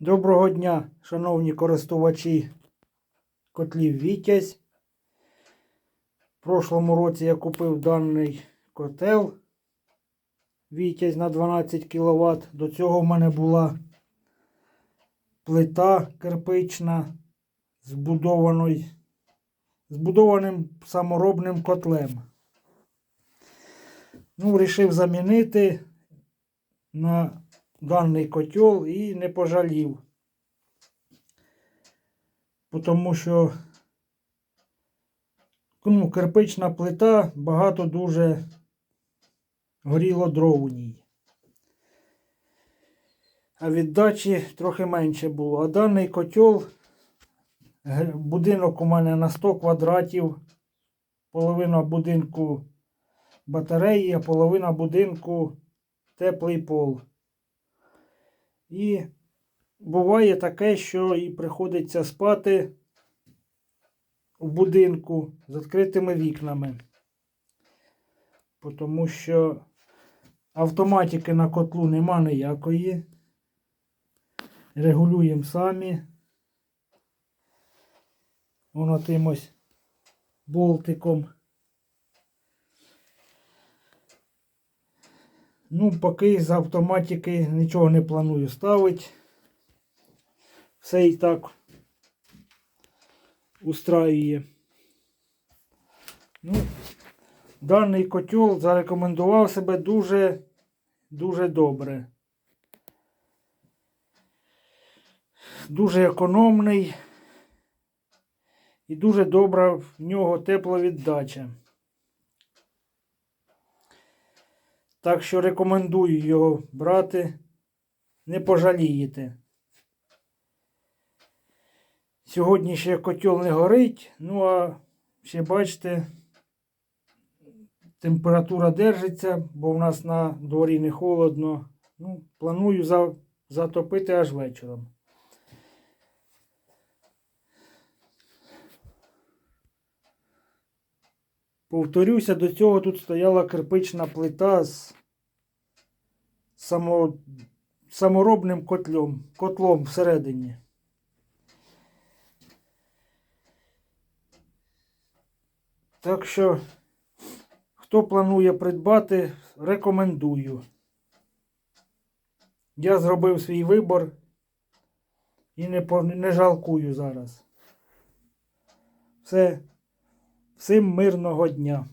Доброго дня, шановні користувачі котлів Вітязь. В прошлому році я купив даний котел Вітязь на 12 кВт. До цього в мене була плита кирпична з будованою- збудованим саморобним котлем. Ну, вирішив замінити на даний котел і не пожалів. Тому що ну, кирпична плита багато дуже горіло дров у ній. А віддачі трохи менше було. А даний котел, будинок у мене на 100 квадратів, половина будинку батареї, а половина будинку теплий пол. І буває таке, що і приходиться спати в будинку з відкритими вікнами. Тому що автоматики на котлу нема ніякої. Регулюємо самі. Воно тим ось болтиком. Ну, поки з автоматики нічого не планую ставити. Все і так устраює. Ну, даний котел зарекомендував себе дуже, дуже добре. Дуже економний і дуже добра в нього тепловіддача. Так що рекомендую його брати. Не пожалієте. Сьогодні ще котел не горить, ну а ще бачите, температура держиться, бо в нас на дворі не холодно. Ну, планую за, затопити аж вечором. Повторюся, до цього тут стояла кирпична плита з само, саморобним котлом, котлом всередині. Так що, хто планує придбати, рекомендую. Я зробив свій вибор і не, не жалкую зараз. Все, всім мирного дня.